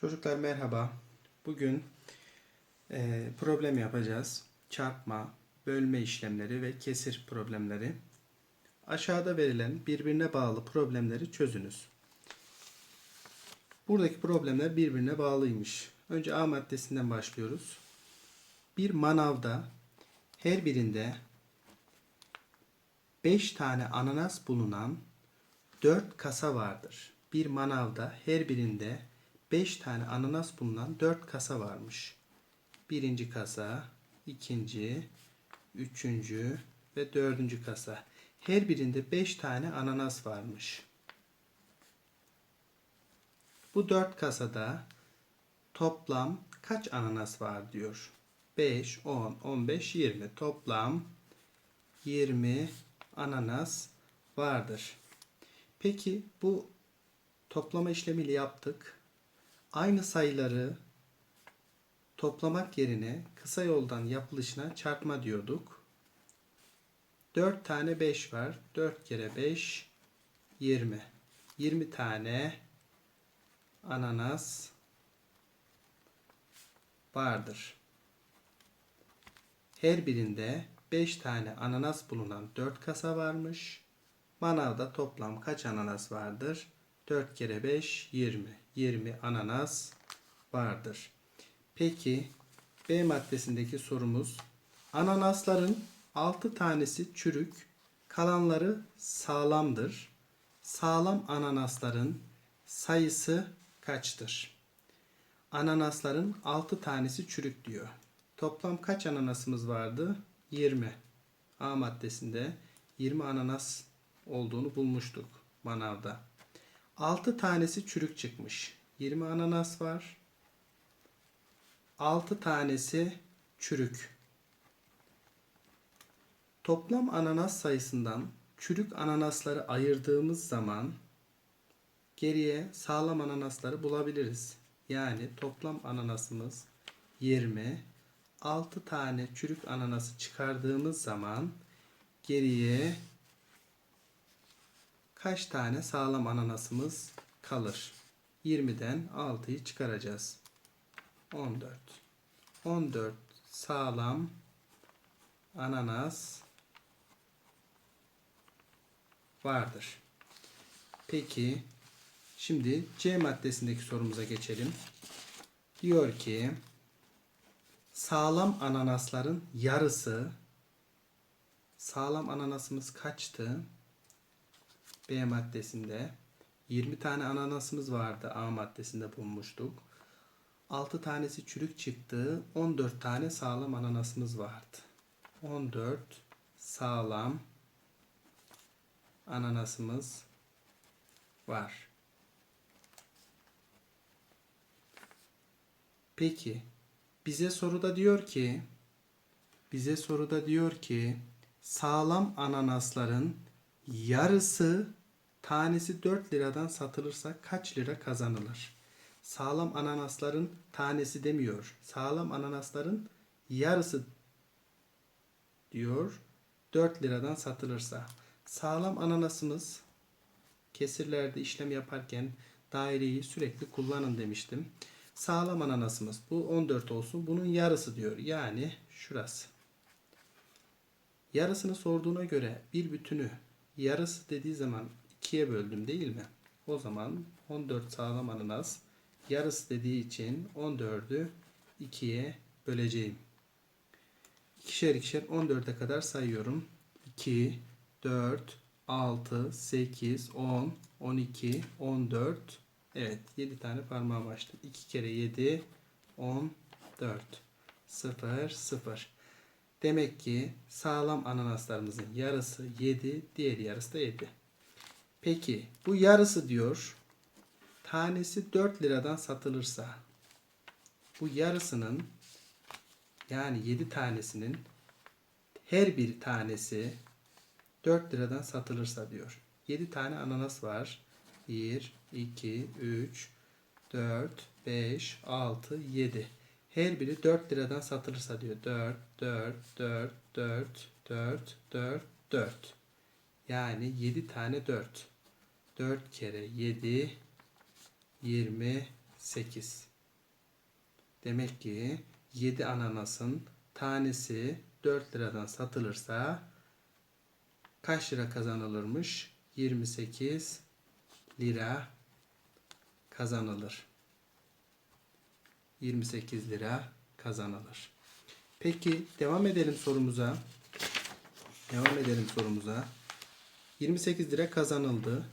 Çocuklar merhaba. Bugün eee, problem yapacağız. Çarpma, bölme işlemleri ve kesir problemleri. Aşağıda verilen birbirine bağlı problemleri çözünüz. Buradaki problemler birbirine bağlıymış. Önce A maddesinden başlıyoruz. Bir manavda her birinde 5 tane ananas bulunan 4 kasa vardır. Bir manavda her birinde 5 tane ananas bulunan 4 kasa varmış. Birinci kasa, ikinci, üçüncü ve dördüncü kasa. Her birinde 5 tane ananas varmış. Bu 4 kasada toplam kaç ananas var diyor. 5, 10, 15, 20. Toplam 20 ananas vardır. Peki bu toplama işlemiyle yaptık. Aynı sayıları toplamak yerine kısa yoldan yapılışına çarpma diyorduk. 4 tane 5 var. 4 kere 5 20. 20 tane ananas vardır. Her birinde 5 tane ananas bulunan 4 kasa varmış. Manavda toplam kaç ananas vardır? 4 kere 5 20. 20 ananas vardır. Peki B maddesindeki sorumuz ananasların 6 tanesi çürük, kalanları sağlamdır. Sağlam ananasların sayısı kaçtır? Ananasların 6 tanesi çürük diyor. Toplam kaç ananasımız vardı? 20. A maddesinde 20 ananas olduğunu bulmuştuk manavda. 6 tanesi çürük çıkmış. 20 ananas var. 6 tanesi çürük. Toplam ananas sayısından çürük ananasları ayırdığımız zaman geriye sağlam ananasları bulabiliriz. Yani toplam ananasımız 20. 6 tane çürük ananası çıkardığımız zaman geriye kaç tane sağlam ananasımız kalır? 20'den 6'yı çıkaracağız. 14. 14 sağlam ananas vardır. Peki şimdi C maddesindeki sorumuza geçelim. Diyor ki sağlam ananasların yarısı sağlam ananasımız kaçtı? B maddesinde 20 tane ananasımız vardı. A maddesinde bulmuştuk. 6 tanesi çürük çıktı. 14 tane sağlam ananasımız vardı. 14 sağlam ananasımız var. Peki bize soruda diyor ki bize soruda diyor ki sağlam ananasların yarısı tanesi 4 liradan satılırsa kaç lira kazanılır? Sağlam ananasların tanesi demiyor. Sağlam ananasların yarısı diyor. 4 liradan satılırsa. Sağlam ananasımız kesirlerde işlem yaparken daireyi sürekli kullanın demiştim. Sağlam ananasımız bu 14 olsun. Bunun yarısı diyor. Yani şurası. Yarısını sorduğuna göre bir bütünü yarısı dediği zaman ikiye böldüm değil mi? O zaman 14 sağlam ananas yarısı dediği için 14'ü 2'ye böleceğim. İkişer ikişer 14'e kadar sayıyorum. 2, 4, 6, 8, 10, 12, 14. Evet 7 tane parmağım açtım. 2 kere 7, 14. 0, 0. Demek ki sağlam ananaslarımızın yarısı 7, diğer yarısı da 7. Peki bu yarısı diyor tanesi 4 liradan satılırsa bu yarısının yani 7 tanesinin her bir tanesi 4 liradan satılırsa diyor. 7 tane ananas var. 1, 2, 3, 4, 5, 6, 7. Her biri 4 liradan satılırsa diyor. 4, 4, 4, 4, 4, 4, 4. Yani 7 tane 4. 4 kere 7 28. Demek ki 7 ananasın tanesi 4 liradan satılırsa kaç lira kazanılırmış? 28 lira kazanılır. 28 lira kazanılır. Peki devam edelim sorumuza. Devam edelim sorumuza. 28 lira kazanıldı.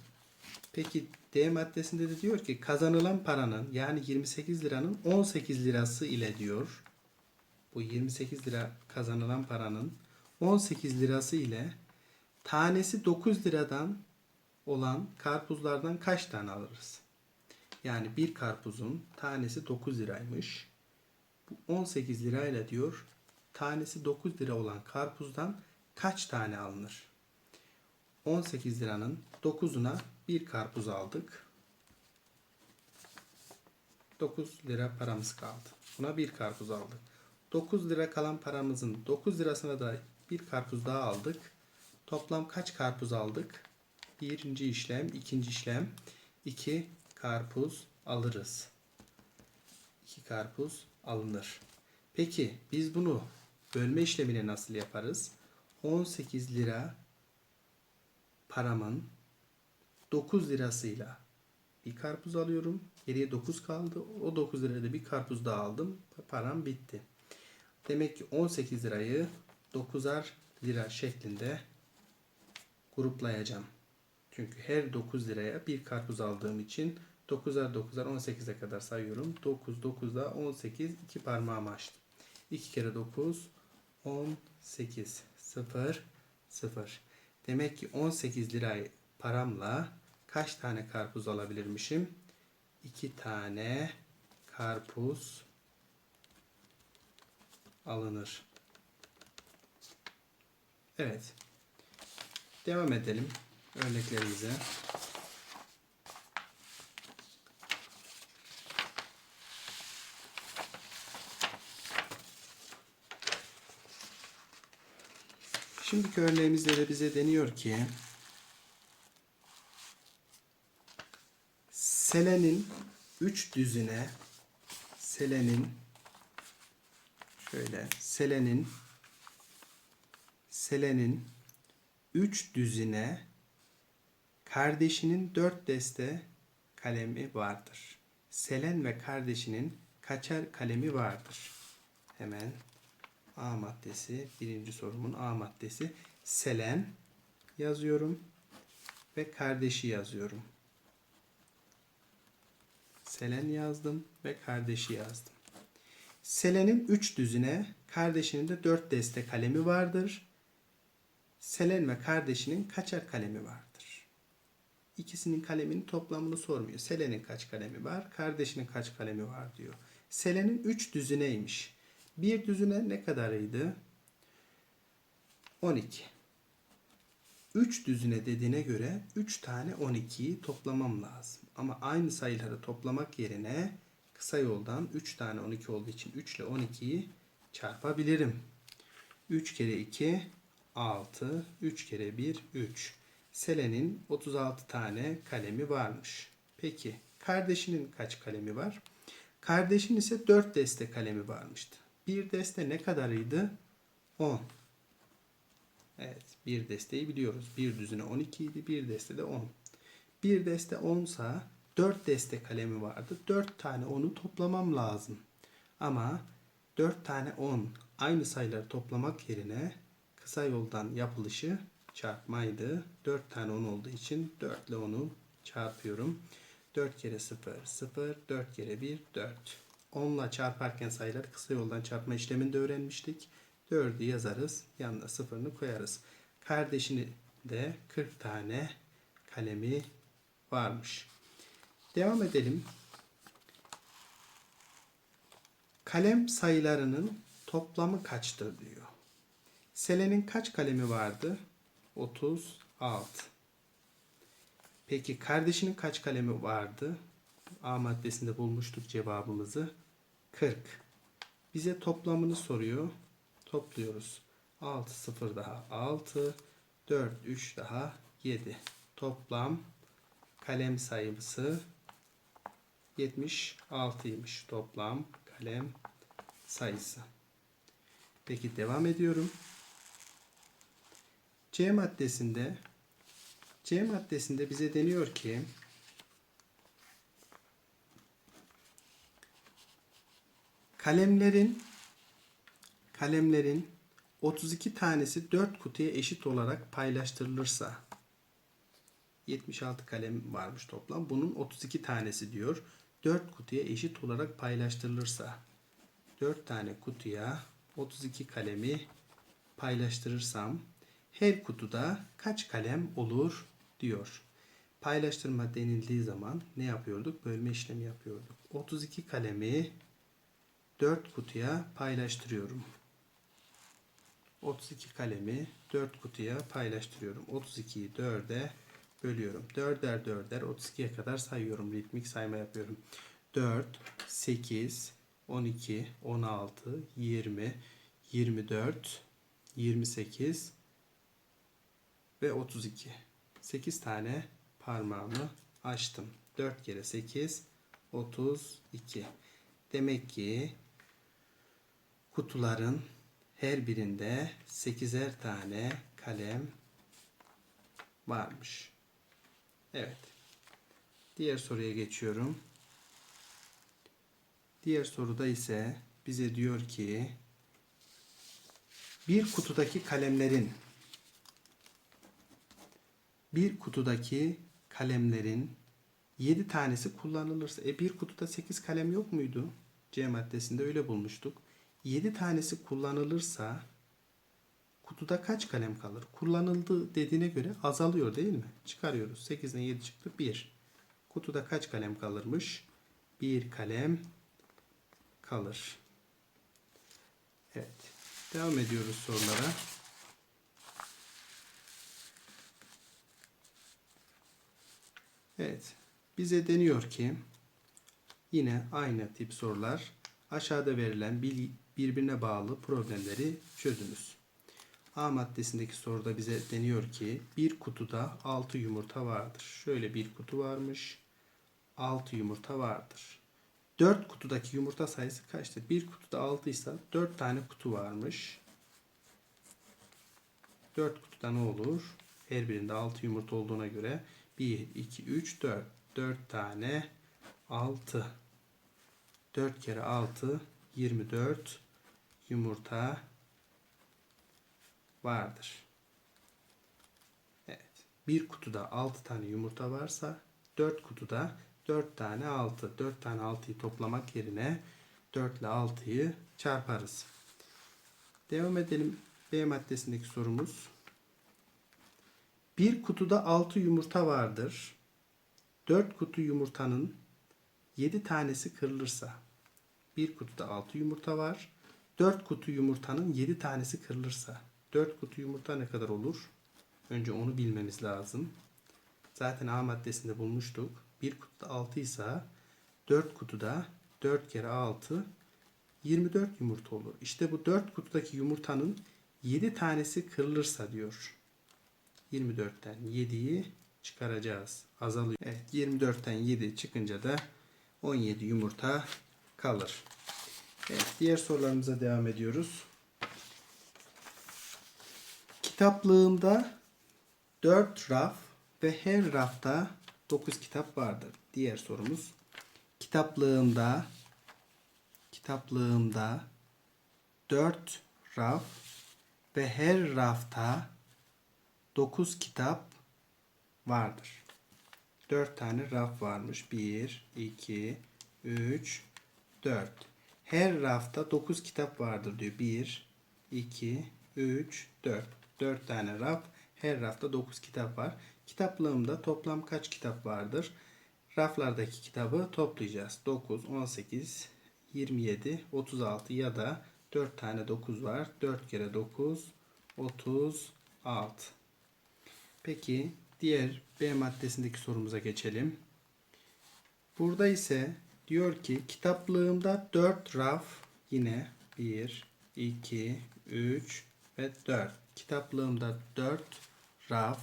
Peki D maddesinde de diyor ki kazanılan paranın yani 28 liranın 18 lirası ile diyor. Bu 28 lira kazanılan paranın 18 lirası ile tanesi 9 liradan olan karpuzlardan kaç tane alırız? Yani bir karpuzun tanesi 9 liraymış. Bu 18 lirayla diyor tanesi 9 lira olan karpuzdan kaç tane alınır? 18 liranın 9'una bir karpuz aldık. 9 lira paramız kaldı. Buna bir karpuz aldık. 9 lira kalan paramızın 9 lirasına da bir karpuz daha aldık. Toplam kaç karpuz aldık? Birinci işlem, ikinci işlem. 2 karpuz alırız. 2 karpuz alınır. Peki biz bunu bölme işlemini nasıl yaparız? 18 lira paramın 9 lirasıyla bir karpuz alıyorum. Geriye 9 kaldı. O 9 lirada bir karpuz daha aldım. Param bitti. Demek ki 18 lirayı 9'ar lira şeklinde gruplayacağım. Çünkü her 9 liraya bir karpuz aldığım için 9'ar 9'ar 18'e kadar sayıyorum. 9 9'da 18 iki parmağımı açtım. 2 kere 9 18 0 0. Demek ki 18 lirayı paramla kaç tane karpuz alabilirmişim? 2 tane karpuz alınır. Evet. Devam edelim örneklerimize. Şimdiki örneğimizde de bize deniyor ki selenin 3 düzine selenin şöyle selenin selenin 3 düzine kardeşinin 4 deste kalemi vardır. Selen ve kardeşinin kaçar kalemi vardır. Hemen A maddesi birinci sorumun A maddesi Selen yazıyorum ve kardeşi yazıyorum. Selen yazdım ve kardeşi yazdım. Selen'in 3 düzine, kardeşinin de 4 deste kalemi vardır. Selen ve kardeşinin kaçar kalemi vardır? İkisinin kaleminin toplamını sormuyor. Selen'in kaç kalemi var, kardeşinin kaç kalemi var diyor. Selen'in 3 düzineymiş. Bir düzine ne kadarıydı? 12. 3 düzine dediğine göre 3 tane 12'yi toplamam lazım. Ama aynı sayıları toplamak yerine kısa yoldan 3 tane 12 olduğu için 3 ile 12'yi çarpabilirim. 3 kere 2 6, 3 kere 1 3. Selen'in 36 tane kalemi varmış. Peki kardeşinin kaç kalemi var? Kardeşin ise 4 deste kalemi varmıştı. Bir deste ne kadarıydı? 10. Evet, bir desteği biliyoruz. Bir düzine 12 idi, bir deste de 10. Bir deste 10 sa 4 deste kalemi vardı. 4 tane 10'u toplamam lazım. Ama 4 tane 10 aynı sayıları toplamak yerine kısa yoldan yapılışı çarpmaydı. 4 tane 10 olduğu için 4 ile 10'u çarpıyorum. 4 kere 0, 0, 4 kere 1, 4. 10 ile çarparken sayıları kısa yoldan çarpma işlemini de öğrenmiştik. 4'ü yazarız. Yanına 0'ını koyarız. Kardeşini de 40 tane kalemi varmış. Devam edelim. Kalem sayılarının toplamı kaçtır diyor. Selen'in kaç kalemi vardı? 36. Peki kardeşinin kaç kalemi vardı? A maddesinde bulmuştuk cevabımızı. 40. Bize toplamını soruyor. Topluyoruz. 6 0 daha 6 4 3 daha 7. Toplam kalem sayısı 76'ymış. Toplam kalem sayısı. Peki devam ediyorum. C maddesinde C maddesinde bize deniyor ki kalemlerin kalemlerin 32 tanesi 4 kutuya eşit olarak paylaştırılırsa 76 kalem varmış toplam. Bunun 32 tanesi diyor. 4 kutuya eşit olarak paylaştırılırsa 4 tane kutuya 32 kalemi paylaştırırsam her kutuda kaç kalem olur diyor. Paylaştırma denildiği zaman ne yapıyorduk? Bölme işlemi yapıyorduk. 32 kalemi 4 kutuya paylaştırıyorum. 32 kalemi 4 kutuya paylaştırıyorum. 32'yi 4'e bölüyorum. 4'er 4'er 32'ye kadar sayıyorum. Ritmik sayma yapıyorum. 4, 8, 12, 16, 20, 24, 28 ve 32. 8 tane parmağımı açtım. 4 kere 8, 32. Demek ki kutuların her birinde 8'er tane kalem varmış. Evet. Diğer soruya geçiyorum. Diğer soruda ise bize diyor ki bir kutudaki kalemlerin bir kutudaki kalemlerin 7 tanesi kullanılırsa e bir kutuda 8 kalem yok muydu? C maddesinde öyle bulmuştuk. 7 tanesi kullanılırsa kutuda kaç kalem kalır? Kullanıldı dediğine göre azalıyor değil mi? Çıkarıyoruz. 8'den 7 çıktı. 1. Kutuda kaç kalem kalırmış? 1 kalem kalır. Evet. Devam ediyoruz sorulara. Evet. Bize deniyor ki yine aynı tip sorular aşağıda verilen birbirine bağlı problemleri çözünüz. A maddesindeki soruda bize deniyor ki bir kutuda 6 yumurta vardır. Şöyle bir kutu varmış. 6 yumurta vardır. 4 kutudaki yumurta sayısı kaçtır? Bir kutuda 6 ise 4 tane kutu varmış. 4 kutuda ne olur? Her birinde 6 yumurta olduğuna göre 1, 2, 3, 4. 4 tane 6. 4 kere 6 24 yumurta vardır. Evet. Bir kutuda 6 tane yumurta varsa 4 kutuda 4 tane 6. 4 tane 6'yı toplamak yerine 4 ile 6'yı çarparız. Devam edelim. B maddesindeki sorumuz. Bir kutuda 6 yumurta vardır. 4 kutu yumurtanın 7 tanesi kırılırsa bir kutuda 6 yumurta var. 4 kutu yumurtanın 7 tanesi kırılırsa 4 kutu yumurta ne kadar olur? Önce onu bilmemiz lazım. Zaten A maddesinde bulmuştuk. Bir kutuda 6 ise 4 kutuda 4 kere 6 24 yumurta olur. İşte bu 4 kutudaki yumurtanın 7 tanesi kırılırsa diyor. 24'ten 7'yi çıkaracağız. Azalıyor. Evet 24'ten 7 çıkınca da 17 yumurta kalır. Evet, diğer sorularımıza devam ediyoruz. Kitaplığımda 4 raf ve her rafta 9 kitap vardır. Diğer sorumuz. Kitaplığımda kitaplığımda 4 raf ve her rafta 9 kitap vardır. 4 tane raf varmış. 1, 2, 3, 4. Her rafta 9 kitap vardır diyor. 1, 2, 3, 4. 4 tane raf. Her rafta 9 kitap var. Kitaplığımda toplam kaç kitap vardır? Raflardaki kitabı toplayacağız. 9, 18, 27, 36 ya da 4 tane 9 var. 4 kere 9, 36. Peki diğer B maddesindeki sorumuza geçelim. Burada ise diyor ki kitaplığımda 4 raf yine 1, 2, 3 ve 4. Kitaplığımda 4 raf.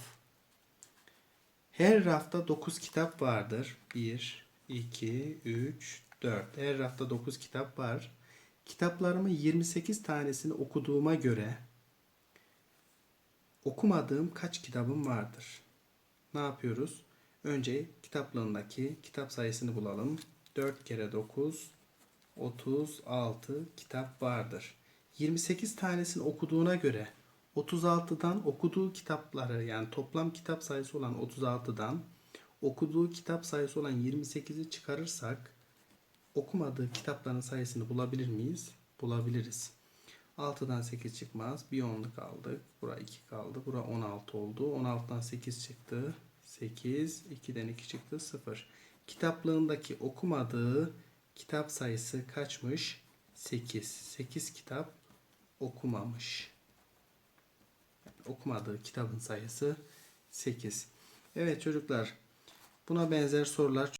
Her rafta 9 kitap vardır. 1, 2, 3, 4. Her rafta 9 kitap var. Kitaplarımın 28 tanesini okuduğuma göre okumadığım kaç kitabım vardır? Ne yapıyoruz? Önce kitaplığındaki kitap sayısını bulalım. 4 kere 9 36 kitap vardır. 28 tanesini okuduğuna göre 36'dan okuduğu kitapları yani toplam kitap sayısı olan 36'dan okuduğu kitap sayısı olan 28'i çıkarırsak okumadığı kitapların sayısını bulabilir miyiz? Bulabiliriz. 6'dan 8 çıkmaz. Bir onluk aldık. Bura 2 kaldı. Bura 16 oldu. 16'dan 8 çıktı. 8. 2'den 2 çıktı. 0. Kitaplığındaki okumadığı kitap sayısı kaçmış? 8. 8 kitap okumamış. Okumadığı kitabın sayısı 8. Evet çocuklar. Buna benzer sorular